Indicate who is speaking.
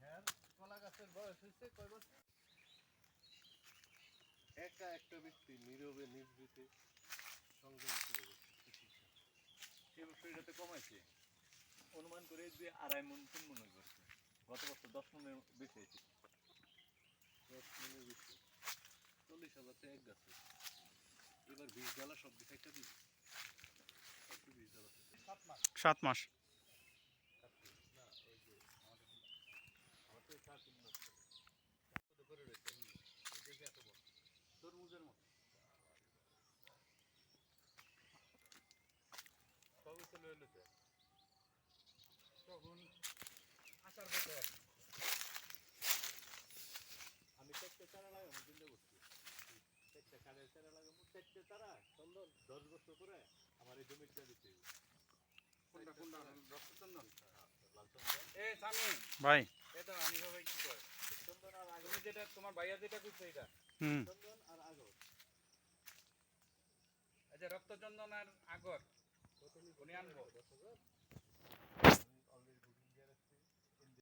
Speaker 1: হ্যাঁ কলা গাছের বয়স হয়েছে কয় বছর? একা একটা ব্যক্তি নীরবে নিভৃতে সংগ্রাম শুরু করছে কৃষির সাথে।
Speaker 2: এটাতে কমাইছে। অনুমান করে যে আড়াই মন তিন মন করছে গত বছর দশ মনের বেশি হয়েছে।
Speaker 1: দশ মনের বেশি। চল্লিশ হাজার এক গাছে। সাত মাস। তখন আসার কথা আমি চারটে চারা লাগাবো চিন্তা করছি। চারটে কাঠের চারা লাগাবো। চারটে চারা চন্দন দশ বছর পরে আমার এই জমিটা দিতে হবে।
Speaker 3: কোনটা কোনটা? রক্তচন্দন
Speaker 1: হ্যাঁ, চন্দন।
Speaker 4: ভাই।
Speaker 3: এটা কি
Speaker 1: আর আগর
Speaker 3: যেটা তোমার ভাইয়া যেটা করছে এটা?
Speaker 1: চন্দন আর আগর।
Speaker 3: এই যে রক্তচন্দন আর আগর উনি আনব।